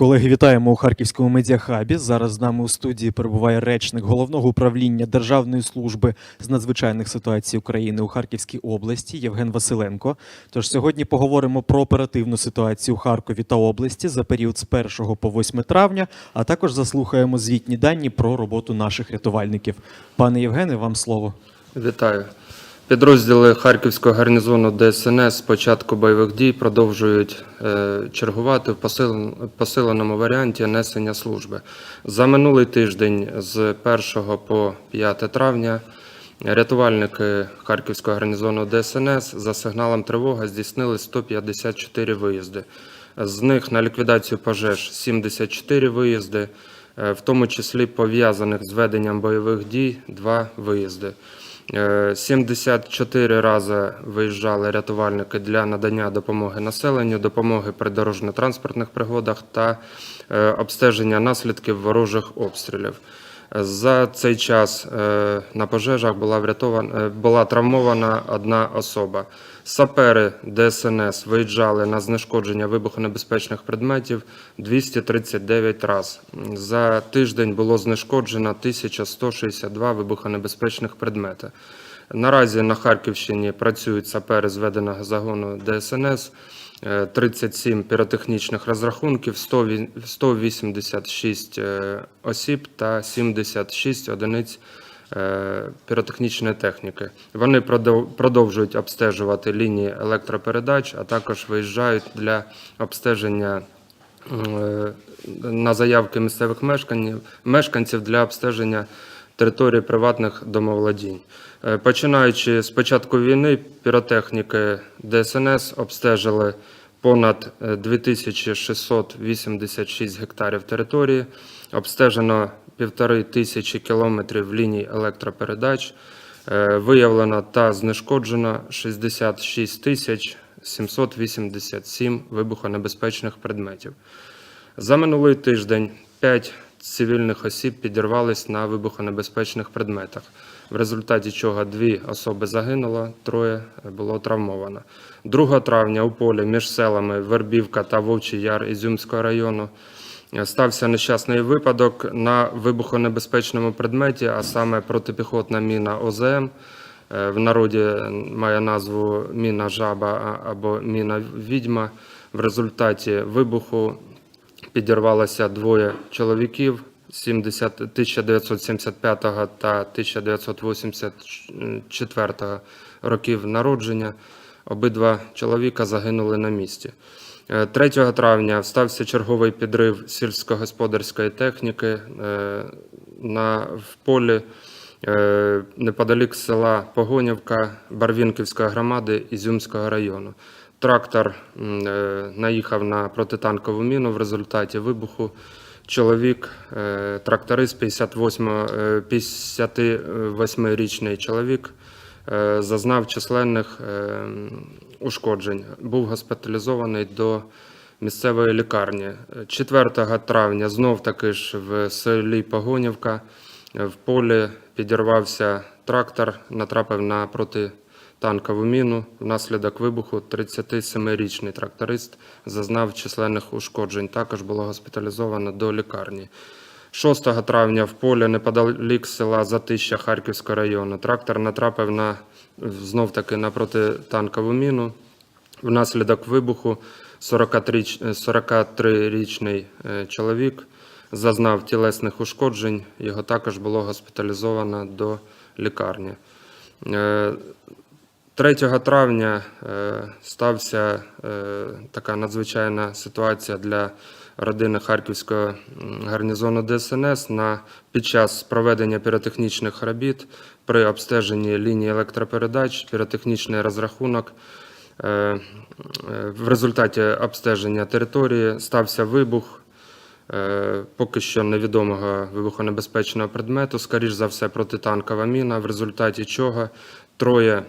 Колеги, вітаємо у Харківському медіахабі. Зараз з нами у студії перебуває речник головного управління Державної служби з надзвичайних ситуацій України у Харківській області Євген Василенко. Тож сьогодні поговоримо про оперативну ситуацію у Харкові та області за період з 1 по 8 травня, а також заслухаємо звітні дані про роботу наших рятувальників. Пане Євгене, вам слово. Вітаю. Підрозділи Харківського гарнізону ДСНС з початку бойових дій продовжують е, чергувати в посиленому варіанті несення служби. За минулий тиждень з 1 по 5 травня рятувальники Харківського гарнізону ДСНС за сигналом тривоги здійснили 154 виїзди. З них на ліквідацію пожеж 74 виїзди, в тому числі пов'язаних з веденням бойових дій два виїзди. Е, 74 рази виїжджали рятувальники для надання допомоги населенню, допомоги при дорожньо-транспортних пригодах та е, обстеження наслідків ворожих обстрілів. За цей час е, на пожежах була врятована е, була травмована одна особа. Сапери ДСНС виїжджали на знешкодження вибухонебезпечних предметів 239 раз. За тиждень було знешкоджено 1162 вибухонебезпечних предмети. Наразі на Харківщині працюють сапери зведеного загону ДСНС. Е, 37 піротехнічних розрахунків, 100 186 е, осіб та 76 одиниць е, піротехнічної техніки. Вони продовжують обстежувати лінії електропередач, а також виїжджають для обстеження е, на заявки місцевих мешканців для обстеження території приватних домовладінь. Е, Починаючи з початку війни, піротехніки ДСНС обстежили понад е, 2686 гектарів території, обстежено півтори тисячі кілометрів ліній електропередач, е, виявлено та знешкоджено 66 тисяч 787 вибухонебезпечних предметів. За минулий тиждень 5 цивільних осіб підірвались на вибухонебезпечних предметах, в результаті чого дві особи загинуло, троє було травмовано. 2 травня у полі між селами Вербівка та Вовчий Яр Ізюмського району е, стався нещасний випадок на вибухонебезпечному предметі, а саме протипіхотна міна ОЗМ. Е, В народі має назву міна жаба або міна відьма. В результаті вибуху підірвалося двоє чоловіків 70 1975 та 1984 років народження. Обидва чоловіка загинули на місці. Е, 3 травня стався черговий підрив сільськогосподарської техніки е, на, в полі е, неподалік села Погонівка Барвінківської громади Ізюмського району. Трактор е, наїхав на протитанкову міну в результаті вибуху. Чоловік, е, тракторист 58, е, 58-річний чоловік, е, зазнав численних ушкоджень. Був госпіталізований до місцевої лікарні. 4 травня знов таки ж в селі Погонівка в полі підірвався трактор, натрапив на протитанкову міну. Внаслідок вибуху 37-річний тракторист зазнав численних ушкоджень. Також було госпіталізовано до лікарні. 6 травня в полі неподалік села Затища Харківського району трактор натрапив на знов таки на протитанкову міну. Внаслідок вибуху 43 43-річний е, чоловік зазнав тілесних ушкоджень. Його також було госпіталізовано до лікарні. Е, 3 травня е, стався е, така надзвичайна ситуація для родини Харківського гарнізону ДСНС на під час проведення піротехнічних робіт при обстеженні лінії електропередач, піротехнічний розрахунок. Е, В результаті обстеження території стався вибух поки що невідомого вибухонебезпечного предмету, скоріш за все, протитанкова міна, в результаті чого троє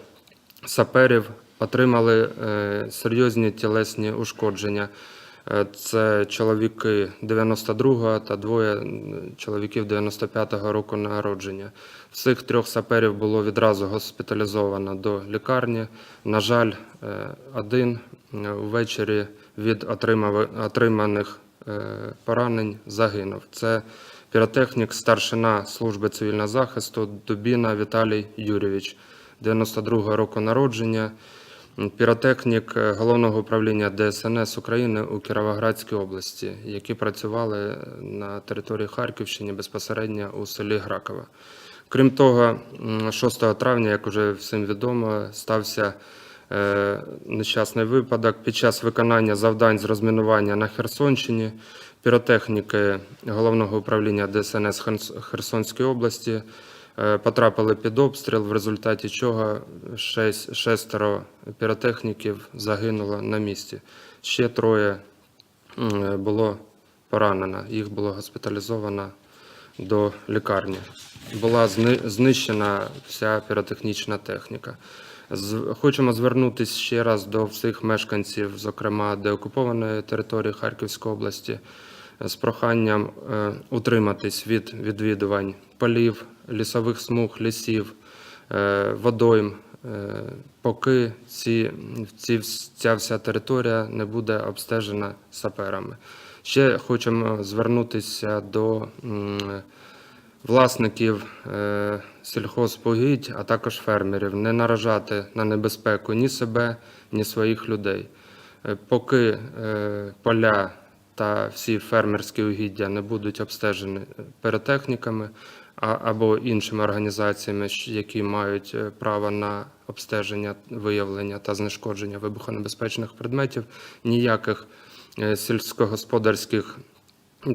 саперів отримали е, серйозні тілесні ушкодження. Е, Це чоловіки 92-го та двоє чоловіків 95-го року народження. Всіх трьох саперів було відразу госпіталізовано до лікарні. На жаль, е, один ввечері від отриманих поранень загинув. Це піротехнік, старшина служби цивільного захисту Дубіна Віталій Юрійович, 92-го року народження, піротехнік е, Головного управління ДСНС України у Кіровоградській області, які працювали на території Харківщини безпосередньо у селі Граково. Крім того, 6 травня, як уже всім відомо, стався е, нещасний випадок. Під час виконання завдань з розмінування на Херсонщині піротехніки Головного управління ДСНС Херсонської області е, потрапили під обстріл, в результаті чого шестеро піротехніків загинуло на місці. Ще троє було поранено. Їх було госпіталізовано до лікарні. Була знищена вся піротехнічна техніка. Хочемо звернутися ще раз до всіх мешканців, зокрема деокупованої території Харківської області, е, з проханням е, утриматись від відвідувань полів, лісових смуг, лісів, е, водойм, е, поки ці, ці, ця вся територія не буде обстежена саперами. Ще хочемо звернутися до власників сільхозпогідь, а також фермерів, не наражати на небезпеку ні себе, ні своїх людей. Поки поля та всі фермерські угіддя не будуть обстежені піротехніками а- або іншими організаціями, які мають е, право на обстеження, виявлення та знешкодження вибухонебезпечних предметів, ніяких е, сільськогосподарських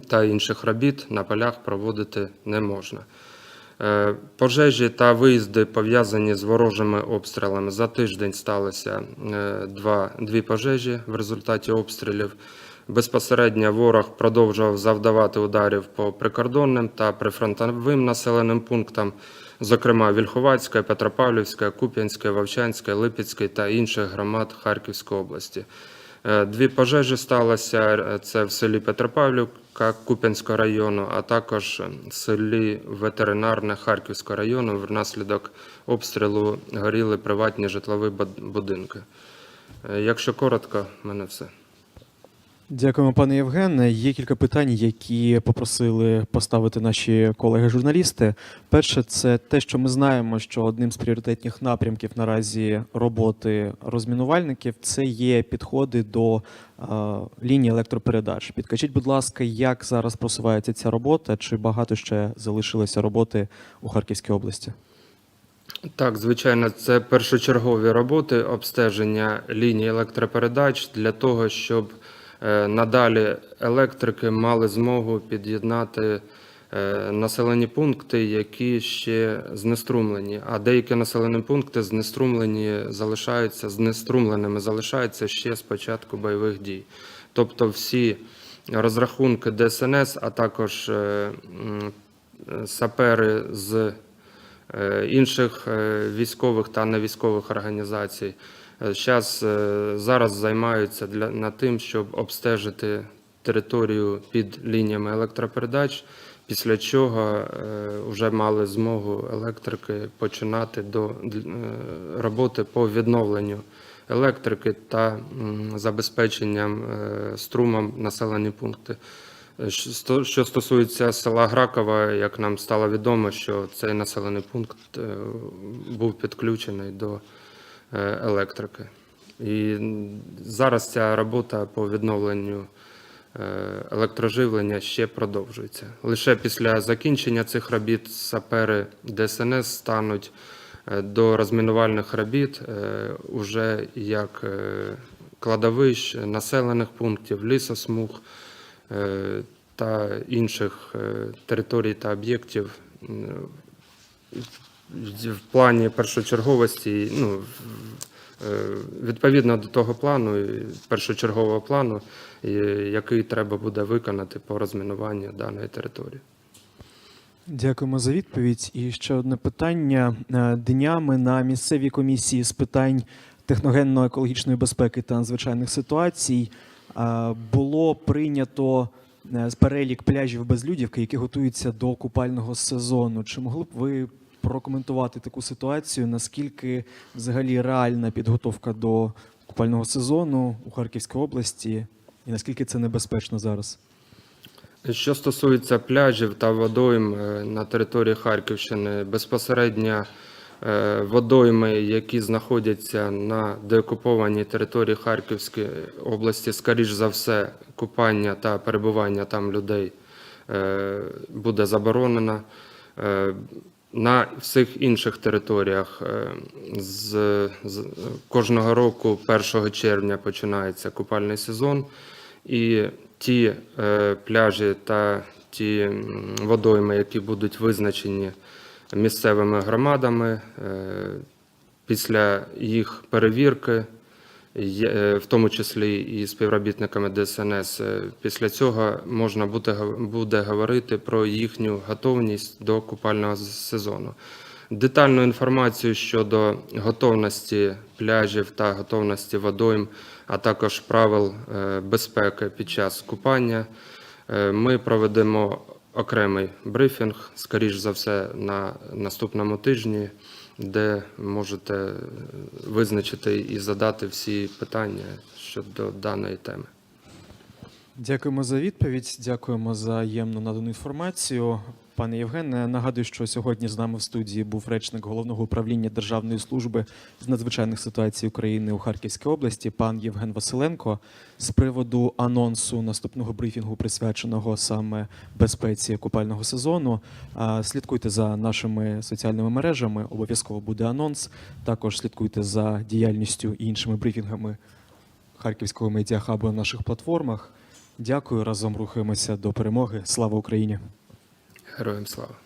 та інших робіт на полях проводити не можна. Е, Пожежі та виїзди пов'язані з ворожими обстрілами. За тиждень сталося е, два, дві пожежі в результаті обстрілів. Безпосередньо ворог продовжував завдавати ударів по прикордонним та прифронтовим населеним пунктам, зокрема Вільховацька, Петропавлівська, Куп'янська, Вовчанська, Липецька та інших громад Харківської області. Е, Дві пожежі сталося. е, Це в селі Петропавлівка Куп'янського району, а також в селі Ветеринарне Харківського району. Внаслідок обстрілу горіли приватні житлові будинки. Е, Якщо коротко, в мене все. Дякуємо, пане Євгене. Є кілька питань, які попросили поставити наші колеги-журналісти. Перше, це те, що ми знаємо, що одним з пріоритетних напрямків наразі роботи розмінувальників це є підходи до е, лінії електропередач. Підкажіть, будь ласка, як зараз просувається ця робота? Чи багато ще залишилося роботи у Харківській області? Так, звичайно, це першочергові роботи обстеження ліній електропередач для того, щоб надалі електрики мали змогу під'єднати е, населені пункти, які ще знеструмлені. А деякі населені пункти знеструмлені залишаються, знеструмленими залишаються ще з початку бойових дій. Тобто всі розрахунки ДСНС, а також е, е, сапери з е, інших е, військових та невійськових організацій. Зараз, зараз займаються для, над тим, щоб обстежити територію під лініями електропередач, після чого вже мали змогу електрики починати до е, роботи по відновленню електрики та забезпеченням е, струмом населені пункти. Е, що стосується села Гракова, як нам стало відомо, що цей населений пункт е, був підключений до е, електрики. І зараз ця робота по відновленню е, електроживлення ще продовжується. Лише після закінчення цих робіт сапери ДСНС стануть е, до розмінувальних робіт е, уже як е, кладовищ, населених пунктів, лісосмуг е, та інших е, територій та об'єктів в- плані першочерговості, ну, е, відповідно до того плану, першочергового плану, який треба буде виконати по розмінуванню даної території. Дякуємо за відповідь. І ще одне питання. Е, Днями на місцевій комісії з питань техногенно-екологічної безпеки та надзвичайних ситуацій е, було прийнято перелік пляжів безлюдівки, які готуються до купального сезону. Чи могли б ви прокоментувати таку ситуацію? Наскільки взагалі реальна підготовка до купального сезону у Харківській області, і наскільки це небезпечно зараз? Що стосується пляжів та водойм е, на території Харківщини, безпосередньо е, водойми, які знаходяться на деокупованій території Харківської області, скоріш за все, купання та перебування там людей е, буде заборонено. На всіх інших територіях е, з, з кожного року, 1 червня, починається купальний сезон. І ті е, пляжі та ті водойми, які будуть визначені місцевими громадами, е, після їх перевірки, в тому числі і співробітниками ДСНС, е, після цього можна буде, буде говорити про їхню готовність до купального сезону. Детальну інформацію щодо готовності пляжів та готовності водойм, а також правил е, безпеки під час купання, е, ми проведемо окремий брифінг, скоріш за все, на наступному тижні, де можете е, визначити і задати всі питання щодо даної теми. Дякуємо за відповідь. Дякуємо за ємну надану інформацію. Пане Євгене, нагадую, що сьогодні з нами в студії був речник головного управління Державної служби з надзвичайних ситуацій України у Харківській області, пан Євген Василенко, з приводу анонсу наступного брифінгу, присвяченого саме безпеці купального сезону. Слідкуйте за нашими соціальними мережами. Обов'язково буде анонс. Також слідкуйте за діяльністю і іншими брифінгами Харківського медіахабу на наших платформах. Дякую. Разом рухаємося до перемоги. Слава Україні! Героям слава!